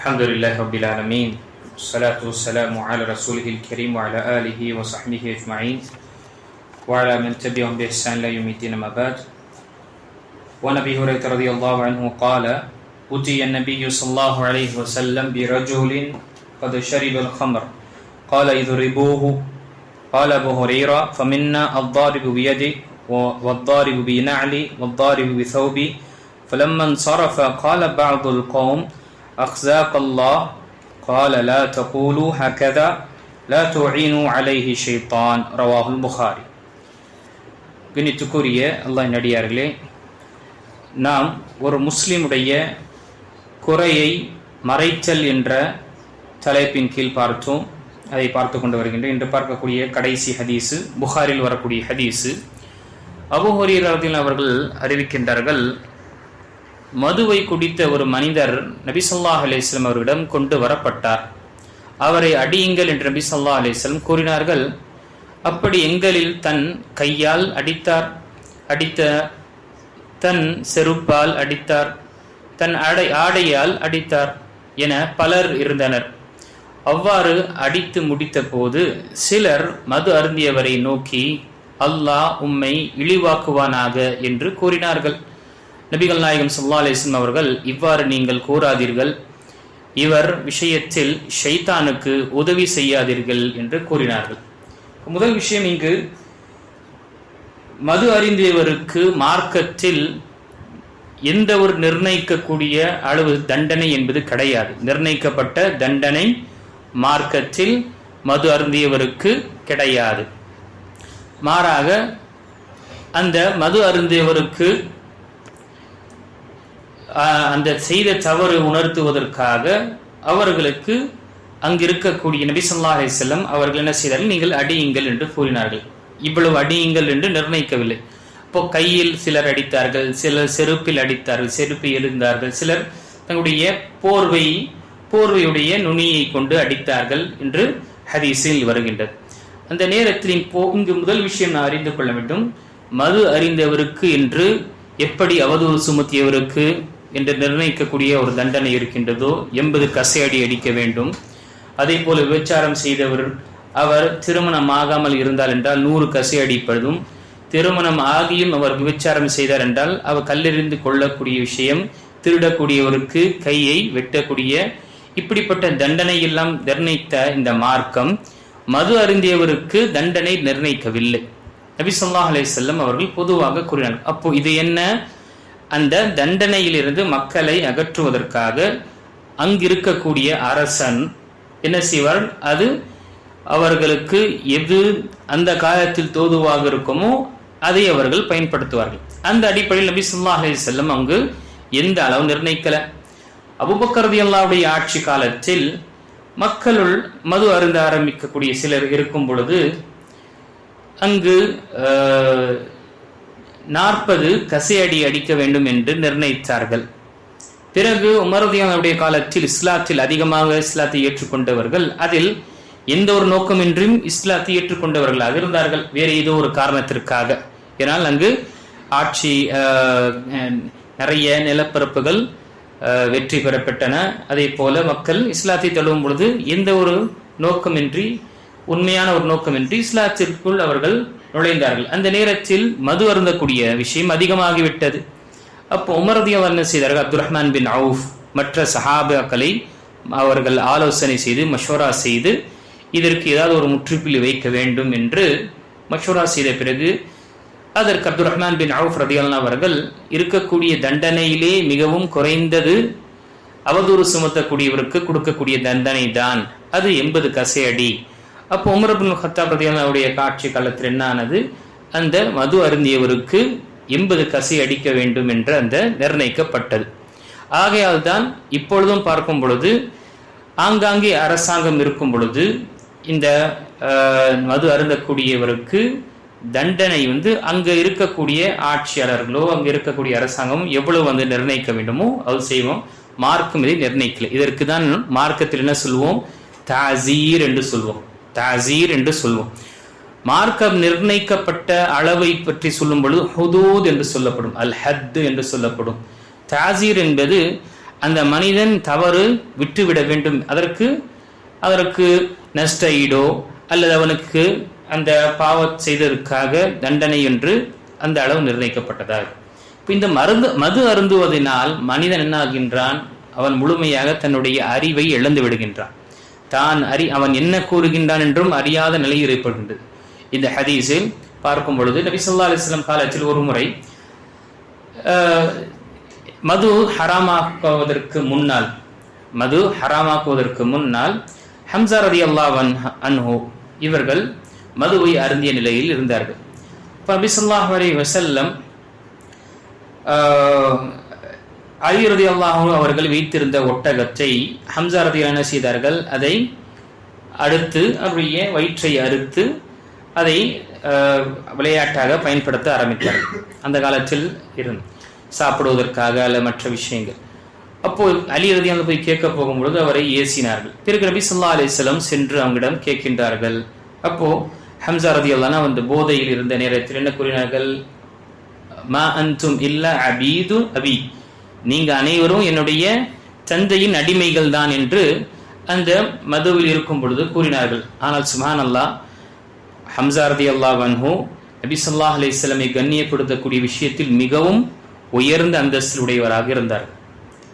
الحمد لله رب العالمين والصلاة والسلام على رسوله الكريم وعلى آله وصحبه أجمعين وعلى من تبعهم بإحسان إلى يوم الدين أما بعد وعن أبي هريرة رضي الله عنه قال أتي النبي صلى الله عليه وسلم برجل قد شرب الخمر قال اضربوه قال أبو هريرة فمنا الضارب بيده والضارب بنعلي والضارب بثوبي فلما انصرف قال بعض القوم أخزاك الله قال لا تقولوا هكذا لا تعينوا عليه شيطان رواه البخاري கணித்துக்குரிய அல்லாஹ் நடிகார்களே நாம் ஒரு முஸ்லிமுடைய குறையை மறைச்சல் என்ற தலைப்பின் கீழ் பார்த்தோம் அதை பார்த்து கொண்டு வருகின்றோம் இன்று பார்க்கக்கூடிய கடைசி ஹதீஸு புகாரில் வரக்கூடிய ஹதீஸு அபுஹரீர் அவர்கள் அறிவிக்கின்றார்கள் மதுவை குடித்த ஒரு மனிதர் நபி சொல்லாஹ் அலிஸ்லம் அவரிடம் கொண்டு வரப்பட்டார். அவரை அடியுங்கள் என்று நபி சொல்லா அலிஸ்லம் கூறினார்கள். அப்படி எங்களில் தன் கையால் அடித்தார். அடித்த தன் செருப்பால் அடித்தார். தன் அடை ஆடையால் அடித்தார் என பலர் இருந்தனர். அவ்வாறு அடித்து முடித்த போது சிலர் மது அருந்தியவரை நோக்கி அல்லாஹ் உம்மை இழிவாக்குவானாக என்று கூறினார்கள். நபிகள் நாயகம் சல்லா அலிஸ்லம் அவர்கள் இவ்வாறு நீங்கள் கூறாதீர்கள். இவர் விஷயத்தில் ஷைத்தானுக்கு உதவி செய்யாதீர்கள் என்று கூறினார்கள். முதல் விஷயம் இங்கு மது அறிந்தியவருக்கு மார்க்கத்தில் எந்த ஒரு நிர்ணயிக்கக்கூடிய அளவு தண்டனை என்பது கிடையாது. நிர்ணயிக்கப்பட்ட தண்டனை மார்க்கத்தில் மது அருந்தியவருக்கு கிடையாது. மாறாக அந்த மது அருந்தியவருக்கு அந்த செய்த தவறு உணர்த்துவதற்காக அவர்களுக்கு அங்கு இருக்கக்கூடிய நபி அலிசல்லம் அவர்கள் என்ன செய்தார்கள்? நீங்கள் அடியுங்கள் என்று கூறினார்கள். இவ்வளவு அடியுங்கள் என்று நிர்ணயிக்கவில்லை. இப்போ கையில் சிலர் அடித்தார்கள் சிலர் செருப்பில் அடித்தார்கள் செருப்பில் எழுந்தார்கள் சிலர் தங்களுடைய போர்வை போர்வையுடைய நுனியை கொண்டு அடித்தார்கள் என்று ஹதீஸில் வருகின்றது. அந்த நேரத்தில் இங்கு முதல் விஷயம் நான் அறிந்து கொள்ள வேண்டும். மது அறிந்தவருக்கு என்று எப்படி அவதூறு சுமத்தியவருக்கு என்று நிர்ணயிக்கக்கூடிய ஒரு தண்டனை இருக்கின்றதோ எண்பது கசையடி அடிக்க வேண்டும். அதே போல விபச்சாரம் செய்தவர் அவர் திருமணம் ஆகாமல் இருந்தால் என்றால் நூறு கசை அடிப்பதும் திருமணம் ஆகியும் அவர் விபச்சாரம் செய்தார் என்றால் அவர் கல்லெறிந்து கொள்ளக்கூடிய விஷயம் திருடக்கூடியவருக்கு கையை வெட்டக்கூடிய இப்படிப்பட்ட தண்டனை எல்லாம் நிர்ணயித்த இந்த மார்க்கம் மது அருந்தியவருக்கு தண்டனை நிர்ணயிக்கவில்லை. நபி சொல்லாஹ் அலே செல்லம் அவர்கள் பொதுவாக கூறினார்கள். அப்போ இது என்ன? அந்த தண்டனையிலிருந்து மக்களை அகற்றுவதற்காக அங்கிருக்கக்கூடிய அரசன் என்ன செய்வார்? அது அவர்களுக்கு எது அந்த காலத்தில் தோதுவாக இருக்குமோ அதை அவர்கள் பயன்படுத்துவார்கள். அந்த அடிப்படையில் நபி சுல்லா அலி செல்லம் அங்கு எந்த அளவு நிர்ணயிக்கல? அபுபக்கரதி அல்லாவுடைய ஆட்சி காலத்தில் மக்களுள் மது அருந்த ஆரம்பிக்கக்கூடிய சிலர் இருக்கும் பொழுது அங்கு நாற்பது கசையடி அடிக்க வேண்டும் என்று நிர்ணயித்தார்கள். பிறகு உமரதியானுடைய காலத்தில் இஸ்லாத்தில் அதிகமாக இஸ்லாத்தை ஏற்றுக்கொண்டவர்கள் அதில் எந்த ஒரு நோக்கமின்றியும் இஸ்லாத்தை ஏற்றுக்கொண்டவர்களாக இருந்தார்கள். வேறு ஏதோ ஒரு காரணத்திற்காக. ஏனால் அங்கு ஆட்சி நிறைய நிலப்பரப்புகள் வெற்றி பெறப்பட்டன. அதே போல மக்கள் இஸ்லாத்தை தழுவும் பொழுது எந்த ஒரு நோக்கமின்றி உண்மையான ஒரு நோக்கமின்றி இஸ்லாத்திற்குள் அவர்கள் நுழைந்தார்கள். அந்த நேரத்தில் மது அருந்தக்கூடிய விஷயம் அதிகமாகிவிட்டது. அப்போ உமரதி அவர் என்ன செய்தார்கள். அப்துல் ரஹ்மான் பின் அவுஃப் மற்ற சஹாபாக்களை அவர்கள் ஆலோசனை செய்து மஷோரா செய்து இதற்கு ஏதாவது ஒரு முற்றுப்புள்ளி வைக்க வேண்டும் என்று மஷோரா செய்த பிறகு அதற்கு அப்துல் ரஹ்மான் பின் அவுஃப் ரதியல்னா அவர்கள் இருக்கக்கூடிய தண்டனையிலே மிகவும் குறைந்தது அவதூறு சுமத்தக்கூடியவருக்கு கொடுக்கக்கூடிய தண்டனை தான் அது எண்பது கசையடி. அப்போ உமரபுன் ஹத்தா ஹத்தாப் ரதியல்லாவுடைய காட்சி காலத்தில் என்ன ஆனது அந்த மது அருந்தியவருக்கு எண்பது கசை அடிக்க வேண்டும் என்று அந்த நிர்ணயிக்கப்பட்டது. ஆகையால் தான் இப்பொழுதும் பார்க்கும் பொழுது ஆங்காங்கே அரசாங்கம் இருக்கும் பொழுது இந்த மது அருந்தக்கூடியவருக்கு தண்டனை வந்து அங்கே இருக்கக்கூடிய ஆட்சியாளர்களோ அங்கே இருக்கக்கூடிய அரசாங்கமும் எவ்வளவு வந்து நிர்ணயிக்க வேண்டுமோ அது செய்வோம். மார்க்கம் இதை நிர்ணயிக்கல. இதற்கு தான் மார்க்கத்தில் என்ன சொல்லுவோம் தாசீர் என்று சொல்வோம். தாசீர் என்று சொல்வோம். மார்க்கம் நிர்ணயிக்கப்பட்ட அளவை பற்றி சொல்லும் பொழுது ஹுதூத் என்று சொல்லப்படும் அல் ஹத் என்று சொல்லப்படும். தாசீர் என்பது அந்த மனிதன் தவறு விட்டுவிட வேண்டும். அதற்கு அதற்கு நஷ்ட ஈடோ அல்லது அவனுக்கு அந்த பாவ செய்ததற்காக தண்டனை என்று அந்த அளவு நிர்ணயிக்கப்பட்டதாக. இப்போ இந்த மருந்து மது அருந்துவதனால் மனிதன் என்ன ஆகின்றான் அவன் முழுமையாக தன்னுடைய அறிவை இழந்து விடுகின்றான். தான் அறி அவன் என்ன கூறுகின்றான் என்றும் அறியாத நிலையில் ஏற்படுகின்றது. இந்த ஹதீஸில் பார்க்கும் பொழுது நபி சொல்லா அலிஸ்லாம் காலத்தில் ஒரு முறை மது ஹராமாக்குவதற்கு முன்னால் மது ஹராமாக்குவதற்கு முன்னால் ஹம்சா ரதி அல்லாவன் இவர்கள் மதுவை அருந்திய நிலையில் இருந்தார்கள். இப்போ நபி ஸல்லல்லாஹு அலைஹி அலி ரதி அல்லாஹு அவர்கள் வைத்திருந்த ஒட்டகத்தை ஹம்சா ரதி என்ன செய்தார்கள். அதை அடுத்து அவருடைய வயிற்றை அறுத்து அதை விளையாட்டாக பயன்படுத்த ஆரம்பித்தார்கள். அந்த காலத்தில் இருந்து சாப்பிடுவதற்காக அல்ல மற்ற விஷயங்கள். அப்போ அலி ரதி அங்க போய் கேட்க போகும்பொழுது அவரை ஏசினார்கள். பிறகு நபி சொல்லா அலைஹி சென்று அவங்களிடம் கேட்கின்றார்கள். அப்போ ஹம்சா ரதி அல்லானா அந்த போதையில் இருந்த நேரத்தில் என்ன கூறினார்கள்? மா அன்தும் இல்ல அபீது அபி. நீங்கள் அனைவரும் என்னுடைய தந்தையின் அடிமைகள் தான் என்று அந்த மதுவில் இருக்கும் பொழுது கூறினார்கள். ஆனால் சுமான் அல்லாஹ் ஹம்சா அல்லா அல்லாஹ் நபி சொல்லாஹ் அலிஸ்லமை கண்ணியப்படுத்தக்கூடிய விஷயத்தில் மிகவும் உயர்ந்த அந்தஸ்தில் உடையவராக இருந்தார்.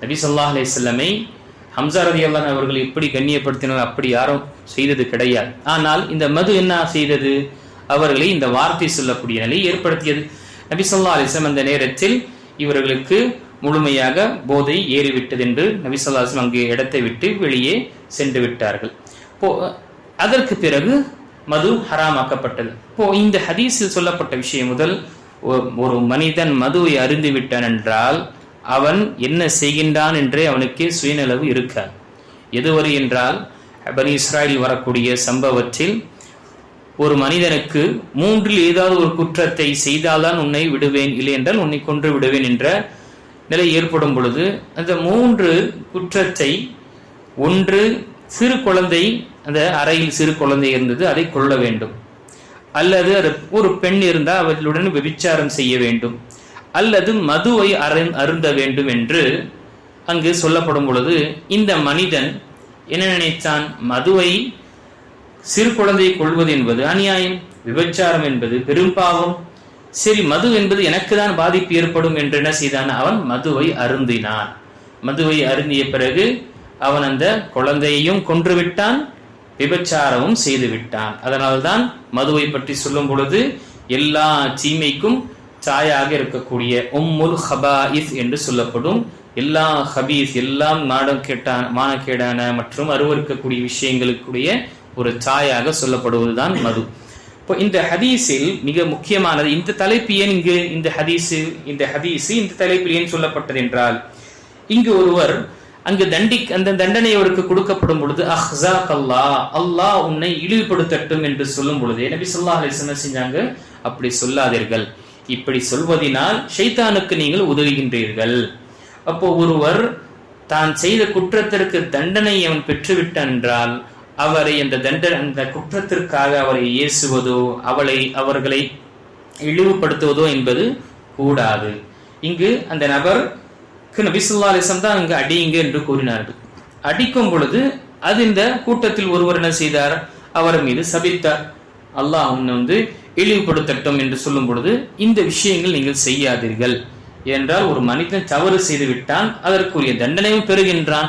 நபி சொல்லாஹ் அலிஸ்லமை ஹம்சாரதி ஹம்சா அவர்கள் எப்படி கண்ணியப்படுத்தினர் அப்படி யாரும் செய்தது கிடையாது. ஆனால் இந்த மது என்ன செய்தது? அவர்களை இந்த வார்த்தை சொல்லக்கூடிய நிலை ஏற்படுத்தியது. நபி சொல்லா அலிஸ்லம் அந்த நேரத்தில் இவர்களுக்கு முழுமையாக போதை ஏறிவிட்டது என்று நபி அங்கு அங்கே இடத்தை விட்டு வெளியே சென்று விட்டார்கள். போ அதற்கு பிறகு மது ஹராமாக்கப்பட்டது. இப்போ இந்த ஹதீஸில் சொல்லப்பட்ட விஷயம் முதல் ஒ- ஒரு மனிதன் மதுவை அறிந்து விட்டான் என்றால் அவன் என்ன செய்கின்றான் என்றே அவனுக்கு சுயநலவு இருக்காது. எதுவரை என்றால் பனி இஸ்ராயில் வரக்கூடிய சம்பவத்தில் ஒரு மனிதனுக்கு மூன்றில் ஏதாவது ஒரு குற்றத்தை செய்தால்தான் உன்னை விடுவேன் இல்லை என்றால் உன்னை கொன்று விடுவேன் என்ற நிலை ஏற்படும் பொழுது அந்த மூன்று குற்றத்தை ஒன்று சிறு குழந்தை அந்த அறையில் சிறு குழந்தை இருந்தது அதை கொள்ள வேண்டும். அல்லது அது ஒரு பெண் இருந்தால் அவர்களுடன் விபிச்சாரம் செய்ய வேண்டும். அல்லது மதுவை அருந் அருந்த வேண்டும் என்று அங்கு சொல்லப்படும் பொழுது இந்த மனிதன் என்ன நினைத்தான் மதுவை சிறு குழந்தையை கொள்வது என்பது அநியாயம் விபச்சாரம் என்பது பெரும் பாவம். சரி மது என்பது எனக்கு தான் பாதிப்பு ஏற்படும் என்று என்ன செய்தான்? அவன் மதுவை அருந்தினான். மதுவை அருந்திய பிறகு அவன் அந்த குழந்தையையும் கொன்றுவிட்டான் விபச்சாரமும் செய்து விட்டான் அதனால்தான் மதுவை பற்றி சொல்லும் பொழுது எல்லா தீமைக்கும் சாயாக இருக்கக்கூடிய உம்முல் ஹபாயிஸ் என்று சொல்லப்படும் எல்லா ஹபீஸ் எல்லாம் மாடம் கேட்டான மானக்கேடான மற்றும் அருவருக்கக்கூடிய விஷயங்களுக்குடைய ஒரு சாயாக சொல்லப்படுவதுதான் மது. இப்போ இந்த ஹதீஸில் மிக முக்கியமானது இந்த தலைப்பு ஏன் இங்கு இந்த ஹதீஸு இந்த ஹதீஸு இந்த தலைப்பில் ஏன் சொல்லப்பட்டது என்றால் இங்கு ஒருவர் அங்கு தண்டி அந்த தண்டனை அவருக்கு கொடுக்கப்படும் பொழுது அஹ்சா அல்லாஹ் அல்லாஹ் உன்னை இழிவுபடுத்தட்டும் என்று சொல்லும் பொழுது நபி சொல்லா அலைஹி என்ன செஞ்சாங்க? அப்படி சொல்லாதீர்கள். இப்படி சொல்வதினால் ஷைத்தானுக்கு நீங்கள் உதவுகின்றீர்கள். அப்போ ஒருவர் தான் செய்த குற்றத்திற்கு தண்டனை அவன் பெற்றுவிட்டான் என்றால் அவரை அந்த தண்ட அந்த குற்றத்திற்காக அவரை ஏசுவதோ அவளை அவர்களை இழிவுபடுத்துவதோ என்பது கூடாது. இங்கு அந்த நபருக்கு நபிசுல்லா அலிசம் தான் அங்கு அடியுங்க என்று கூறினார்கள். அடிக்கும் பொழுது அது இந்த கூட்டத்தில் ஒருவர் என்ன செய்தார்? அவர் மீது சபித்தார். அல்லாஹ் உன்னை வந்து இழிவுபடுத்தட்டும் என்று சொல்லும் பொழுது இந்த விஷயங்கள் நீங்கள் செய்யாதீர்கள். என்றால் ஒரு மனிதன் தவறு செய்து விட்டான் அதற்குரிய தண்டனையும் பெறுகின்றான்.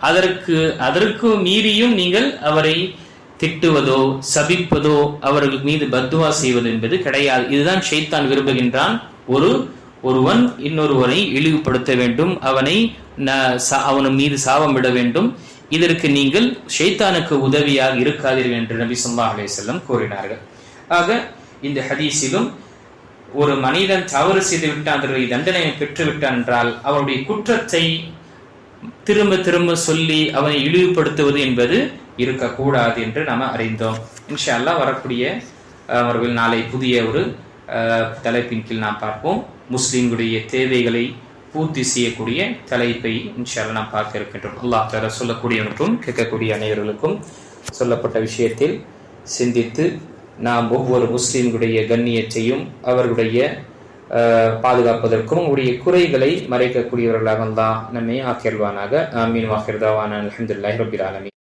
அதற்கு அதற்கு மீறியும் நீங்கள் அவரை திட்டுவதோ சபிப்பதோ அவர்கள் மீது பத்துவா செய்வது என்பது கிடையாது. இதுதான் ஷைத்தான் விரும்புகின்றான். ஒரு ஒருவன் இன்னொருவனை இழிவுபடுத்த வேண்டும். அவனை ந- சா- அவன் மீது சாபம் விட வேண்டும். இதற்கு நீங்கள் ஷைத்தானுக்கு உதவியாக இருக்காதீர்கள் என்று நபி ஸல்லல்லாஹு அலைஹி செல்லம் கூறினார்கள். ஆக இந்த ஹதீஸிலும் ஒரு மனிதன் தவறு செய்து விட்டான் தண்டனையை பெற்று விட்டான் என்றால் அவருடைய குற்றத்தை திரும்ப திரும்ப சொல்லி அவனை இழிவுபடுத்துவது என்பது இருக்கக்கூடாது என்று நாம் அறிந்தோம். இன்ஷா அல்லாஹ் வரக்கூடிய அவர்கள் நாளை புதிய ஒரு தலைப்பின் கீழ் நாம் பார்ப்போம். முஸ்லீம்களுடைய தேவைகளை பூர்த்தி செய்யக்கூடிய தலைப்பை இன்ஷா நாம் பார்க்க இருக்கின்றோம். அல்லாஹ் தர சொல்லக்கூடியவனுக்கும் கேட்கக்கூடிய அனைவர்களுக்கும் சொல்லப்பட்ட விஷயத்தில் சிந்தித்து நாம் ஒவ்வொரு முஸ்லீம்களுடைய கண்ணியத்தையும் அவர்களுடைய பாதுகாப்பதற்கும் உடைய குறைகளை மறைக்கக்கூடியவர்களாக அல்லாஹ் நம்மை ஆக்கியல்வானாக ஆமீன். வாக்கிர்தாவான அலமதுல்லாஹி ரபில் ஆலமீன்.